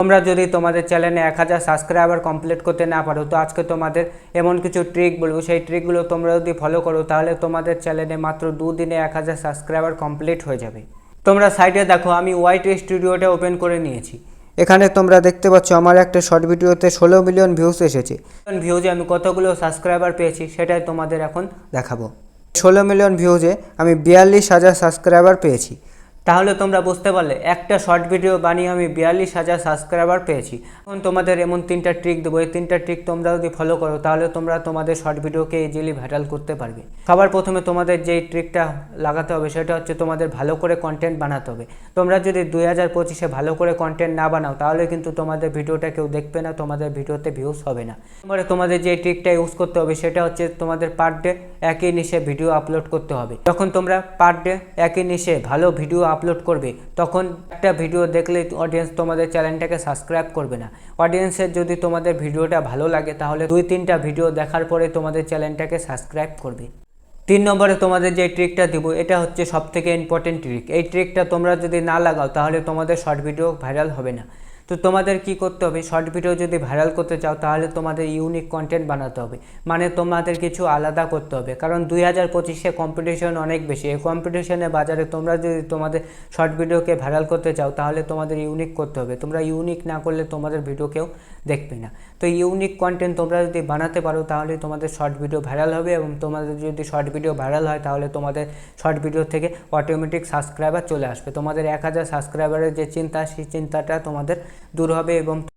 তোমরা যদি তোমাদের চ্যানেলে এক হাজার সাবস্ক্রাইবার কমপ্লিট করতে না পারো, তো আজকে তোমাদের এমন কিছু ট্রিক বলব। সেই ট্রিকগুলো তোমরা যদি ফলো করো, তাহলে তোমাদের চ্যানেলে মাত্র দুদিনে এক হাজার সাবস্ক্রাইবার কমপ্লিট হয়ে যাবে। তোমরা সাইডে দেখো, আমি ওয়াইট স্টুডিওটা ওপেন করে নিয়েছি। এখানে তোমরা দেখতে পাচ্ছ, আমার একটা শর্ট ভিডিওতে ষোলো মিলিয়ন ভিউজ এসেছে। ভিউজে আমি কতগুলো সাবস্ক্রাইবার পেয়েছি, সেটাই তোমাদের এখন দেখাবো। ষোলো মিলিয়ন ভিউজে আমি বিয়াল্লিশ হাজার সাবস্ক্রাইবার পেয়েছি। তাহলে তোমরা বুঝতে পারলে, একটা শর্ট ভিডিও বানিয়ে আমি বিয়াল্লিশ হাজার সাবস্ক্রাইবার পেয়েছি। এখন তোমাদের এমন তিনটা ট্রিক দেবো, এই তিনটা ট্রিক তোমরা যদি ফলো করো, তাহলে তোমরা তোমাদের শর্ট ভিডিওকে ইজিলি ভাইরাল করতে পারবে। সবার প্রথমে তোমাদের যেই ট্রিকটা লাগাতে হবে, সেটা হচ্ছে তোমাদের ভালো করে কন্টেন্ট বানাতে হবে। তোমরা যদি দুই হাজার পঁচিশে ভালো করে কন্টেন্ট না বানাও, তাহলে কিন্তু তোমাদের ভিডিওটা কেউ দেখবে না, তোমাদের ভিডিওতে ভিউজ হবে না। এবারে তোমাদের যে ট্রিকটা ইউজ করতে হবে, সেটা হচ্ছে তোমাদের পার ডে একই নিশে ভিডিও আপলোড করতে হবে। যখন তোমরা পার ডে একই নিশে ভালো ভিডিও আপলোড করবে, তখন একটা ভিডিও দেখলে অডিয়েন্স তোমাদের চ্যানেলটাকে সাবস্ক্রাইব করবে না। অডিয়েন্সের যদি তোমাদের ভিডিওটা ভালো লাগে, তাহলে দুই তিনটা ভিডিও দেখার পরে তোমাদের চ্যানেলটাকে সাবস্ক্রাইব করবে। তিন নম্বরে তোমাদের যে ট্রিকটা দিব, এটা হচ্ছে সবথেকে ইম্পর্টেন্ট ট্রিক এই ট্রিকটা তোমরা যদি না লাগাও, তাহলে তোমাদের শর্ট ভিডিও ভাইরাল হবে না। তো তোমাদের কি করতে হবে? শর্ট ভিডিও যদি ভাইরাল করতে চাও, তাহলে তোমাদের ইউনিক কন্টেন্ট বানাতে হবে। মানে তোমাদের কিছু আলাদা করতে হবে। কারণ দুই হাজার পঁচিশে কম্পিটিশন অনেক বেশি। এই কম্পিটিশনের বাজারে তোমরা যদি তোমাদের শর্ট ভিডিওকে ভাইরাল করতে চাও, তাহলে তোমাদের ইউনিক করতে হবে। তোমরা ইউনিক না করলে তোমাদের ভিডিও কেউ দেখবে না। তো ইউনিক কন্টেন্ট তোমরা যদি বানাতে পারো, তাহলে তোমাদের শর্ট ভিডিও ভাইরাল হবে এবং তোমাদের যদি শর্ট ভিডিও ভাইরাল হয়, তাহলে তোমাদের শর্ট ভিডিও থেকে অটোমেটিক সাবস্ক্রাইবার চলে আসবে। তোমাদের এক হাজার সাবস্ক্রাইবারের যে চিন্তা, সেই চিন্তাটা তোমাদের দূর হবে এবং